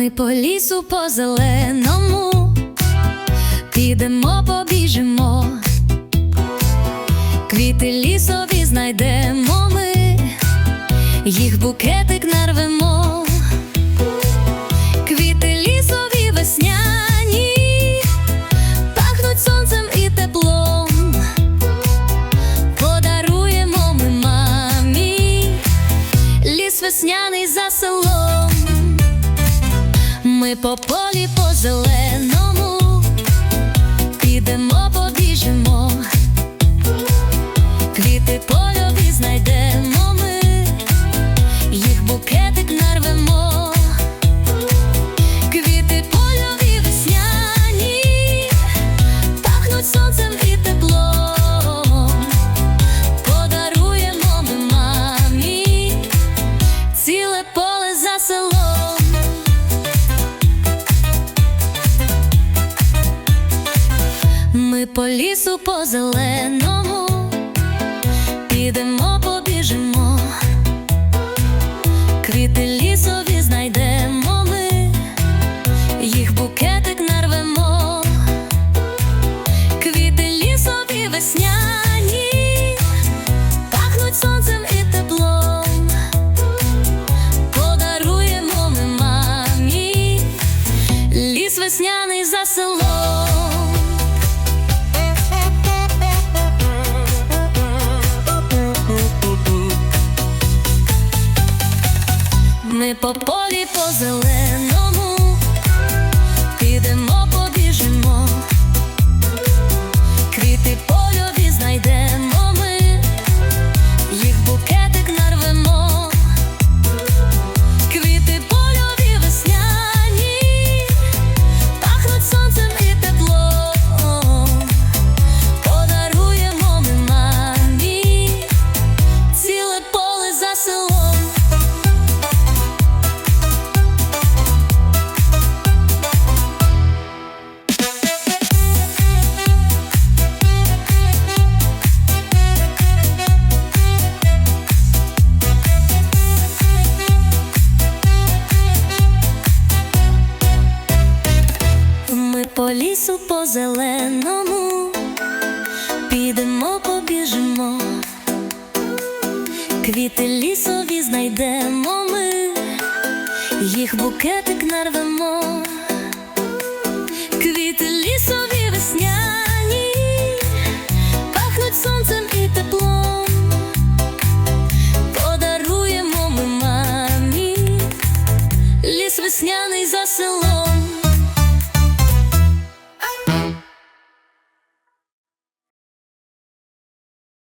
Ми по лісу по зеленому. Підемо, побіжимо, квіти лісові знайдемо ми, їх букетик нарвемо, квіти лісові весняні, пахнуть сонцем і теплом, подаруємо ми мамі, ліс весняний за селом. Ми по полі по зеленому. Підемо, побіжимо, квіти польові знайдемо ми, їх букетик по лісу по зеленому. Підемо, побіжимо, квіти лісові знайдемо ми, їх букетик нарвемо, квіти лісові весняні, пахнуть сонцем і теплом, подаруємо ми мамі, ліс весняний за селом. Ми по полі по зеленому по лісу по зеленому. Підемо, побіжимо, квіти лісові знайдемо ми, їх букетик нарвемо, квіти лісові весняні, пахнуть сонцем і теплом, подаруємо ми мамі, ліс весняний за селом.